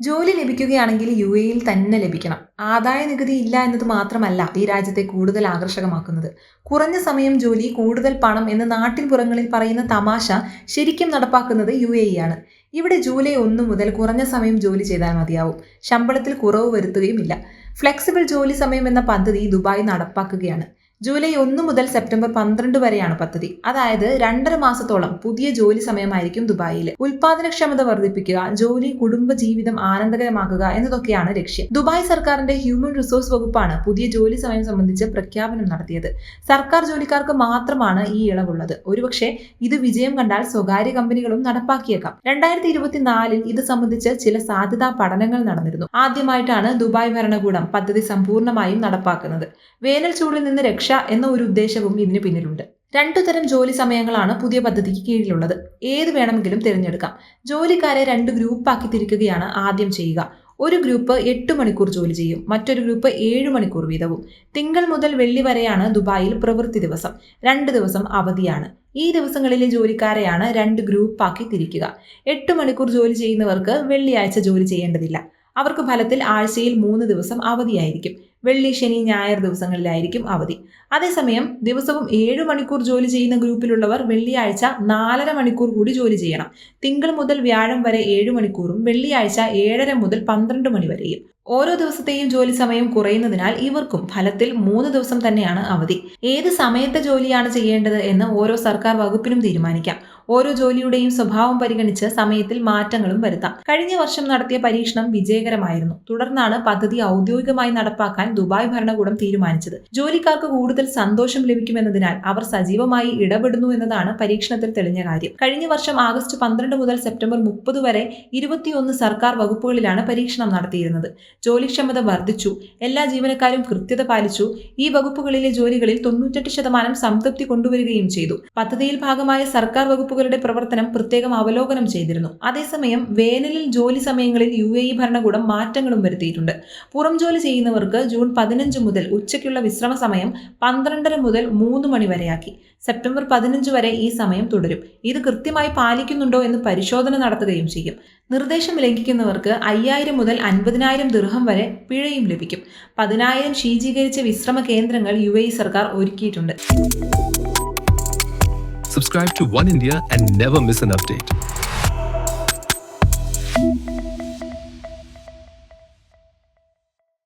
ജോലി ലഭിക്കുകയാണെങ്കിൽ യു എയിൽ തന്നെ ലഭിക്കണം. ആദായ നികുതി ഇല്ല എന്നത് മാത്രമല്ല ഈ രാജ്യത്തെ കൂടുതൽ ആകർഷകമാക്കുന്നത്. കുറഞ്ഞ സമയം ജോലി കൂടുതൽ പണം എന്ന് നാട്ടിൻ പുറങ്ങളിൽ പറയുന്ന തമാശ ശരിക്കും നടപ്പാക്കുന്നത് യു എ ആണ് ഇവിടെ ജൂലൈ ഒന്ന് മുതൽ കുറഞ്ഞ സമയം ജോലി ചെയ്താൽ മതിയാവും. ശമ്പളത്തിൽ കുറവ് വരുത്തുകയുമില്ല. ഫ്ലെക്സിബിൾ ജോലി സമയം എന്ന പദ്ധതി ദുബായ് നടപ്പാക്കുകയാണ്. ജൂലൈ ഒന്ന് മുതൽ സെപ്റ്റംബർ പന്ത്രണ്ട് വരെയാണ് പദ്ധതി. അതായത് രണ്ടര മാസത്തോളം പുതിയ ജോലി സമയമായിരിക്കും ദുബായിൽ ഉൽപാദനക്ഷമത വർദ്ധിപ്പിക്കുക ജോലി കുടുംബ ജീവിതം ആനന്ദകരമാക്കുക എന്നതൊക്കെയാണ് ലക്ഷ്യം. ദുബായ് സർക്കാരിന്റെ ഹ്യൂമൻ റിസോഴ്സ് വകുപ്പാണ് പുതിയ ജോലി സമയം സംബന്ധിച്ച് പ്രഖ്യാപനം നടത്തിയത്. സർക്കാർ ജോലിക്കാർക്ക് മാത്രമാണ് ഈ ഇളവുള്ളത്. ഒരുപക്ഷെ ഇത് വിജയം കണ്ടാൽ സ്വകാര്യ കമ്പനികളും നടപ്പാക്കിയേക്കാം. രണ്ടായിരത്തി ഇരുപത്തിനാലിൽ ഇത് സംബന്ധിച്ച് ചില സാധ്യതാ പഠനങ്ങൾ നടന്നിരുന്നു. ആദ്യമായിട്ടാണ് ദുബായ് ഭരണകൂടം പദ്ധതി സമ്പൂർണമായും നടപ്പാക്കുന്നത്. വേനൽ ചൂടിൽ നിന്ന് രക്ഷ എന്ന ഒരു ഉദ്ദേശവും ഇതിന് പിന്നിലുണ്ട്. രണ്ടു തരം ജോലി സമയങ്ങളാണ് പുതിയ പദ്ധതിക്ക് കീഴിലുള്ളത്. ഏത് വേണമെങ്കിലും തിരഞ്ഞെടുക്കാം. ജോലിക്കാരെ രണ്ട് ഗ്രൂപ്പാക്കി തിരിക്കുകയാണ് ആദ്യം ചെയ്യുക. ഒരു ഗ്രൂപ്പ് എട്ട് മണിക്കൂർ ജോലി ചെയ്യും. മറ്റൊരു ഗ്രൂപ്പ് ഏഴ് മണിക്കൂർ വീതവും. തിങ്കൾ മുതൽ വെള്ളി വരെയാണ് ദുബായിൽ പ്രവൃത്തി ദിവസം. രണ്ട് ദിവസം അവധിയാണ്. ഈ ദിവസങ്ങളിലെ ജോലിക്കാരെയാണ് രണ്ട് ഗ്രൂപ്പാക്കി തിരിക്കുക. എട്ട് മണിക്കൂർ ജോലി ചെയ്യുന്നവർക്ക് വെള്ളിയാഴ്ച ജോലി ചെയ്യേണ്ടതില്ല. അവർക്ക് ഫലത്തിൽ ആഴ്ചയിൽ മൂന്ന് ദിവസം അവധിയായിരിക്കും. വെള്ളി ശനി ഞായർ ദിവസങ്ങളിലായിരിക്കും അവധി. അതേസമയം ദിവസവും ഏഴു മണിക്കൂർ ജോലി ചെയ്യുന്ന ഗ്രൂപ്പിലുള്ളവർ വെള്ളിയാഴ്ച നാലര മണിക്കൂർ കൂടി ജോലി ചെയ്യണം. തിങ്കൾ മുതൽ വ്യാഴം വരെ ഏഴു മണിക്കൂറും വെള്ളിയാഴ്ച ഏഴര മുതൽ പന്ത്രണ്ട് മണി വരെയും. ഓരോ ദിവസത്തെയും ജോലി സമയം കുറയുന്നതിനാൽ ഇവർക്കും ഫലത്തിൽ മൂന്ന് ദിവസം തന്നെയാണ് അവധി. ഏത് സമയത്തെ ജോലിയാണ് ചെയ്യേണ്ടത് എന്ന് ഓരോ സർക്കാർ വകുപ്പിനും തീരുമാനിക്കാം. ഓരോ ജോലിയുടെയും സ്വഭാവം പരിഗണിച്ച് സമയത്തിൽ മാറ്റങ്ങളും വരുത്താം. കഴിഞ്ഞ വർഷം നടത്തിയ പരീക്ഷണം വിജയകരമായിരുന്നു. തുടർന്നാണ് പദ്ധതി ഔദ്യോഗികമായി നടപ്പാക്കാൻ ദുബായ് ഭരണകൂടം തീരുമാനിച്ചത്. ജോലിക്കാർക്ക് കൂടുതൽ സന്തോഷം ലഭിക്കുമെന്നതിനാൽ അവർ സജീവമായി ഇടപെടുന്നു എന്നതാണ് പരീക്ഷണത്തിൽ തെളിഞ്ഞ കാര്യം. കഴിഞ്ഞ വർഷം ആഗസ്റ്റ് പന്ത്രണ്ട് മുതൽ സെപ്റ്റംബർ മുപ്പത് വരെ ഇരുപത്തിയൊന്ന് സർക്കാർ വകുപ്പുകളിലാണ് പരീക്ഷണം നടത്തിയിരുന്നത്. ജോലിക്ഷമത വർദ്ധിച്ചു. എല്ലാ ജീവനക്കാരും കൃത്യത പാലിച്ചു. ഈ വകുപ്പുകളിലെ ജോലികളിൽ തൊണ്ണൂറ്റെട്ട് ശതമാനം സംതൃപ്തി കൊണ്ടുവരികയും ചെയ്തു. പദ്ധതിയിൽ ഭാഗമായ സർക്കാർ വകുപ്പുകളുടെ പ്രവർത്തനം പ്രത്യേകം അവലോകനം ചെയ്തിരുന്നു. അതേസമയം വേനലിൽ ജോലി സമയങ്ങളിൽ യു ഭരണകൂടം മാറ്റങ്ങളും വരുത്തിയിട്ടുണ്ട്. പുറം ജോലി ചെയ്യുന്നവർക്ക് ജൂൺ പതിനഞ്ച് മുതൽ ഉച്ചയ്ക്കുള്ള വിശ്രമ സമയം പന്ത്രണ്ടര മുതൽ മൂന്ന് മണി വരെയാക്കി. സെപ്റ്റംബർ പതിനഞ്ച് വരെ ഈ സമയം തുടരും. ഇത് കൃത്യമായി പാലിക്കുന്നുണ്ടോ എന്ന് പരിശോധന നടത്തുകയും ചെയ്യും. നിർദ്ദേശം ലംഘിക്കുന്നവർക്ക് അയ്യായിരം മുതൽ അൻപതിനായിരം ദീർഘം വരെ പിഴയും ലഭിക്കും. പതിനായിരം ശീചീകരിച്ച വിശ്രമ കേന്ദ്രങ്ങൾ യു സർക്കാർ ഒരുക്കിയിട്ടുണ്ട്. Subscribe to One India and never miss an update.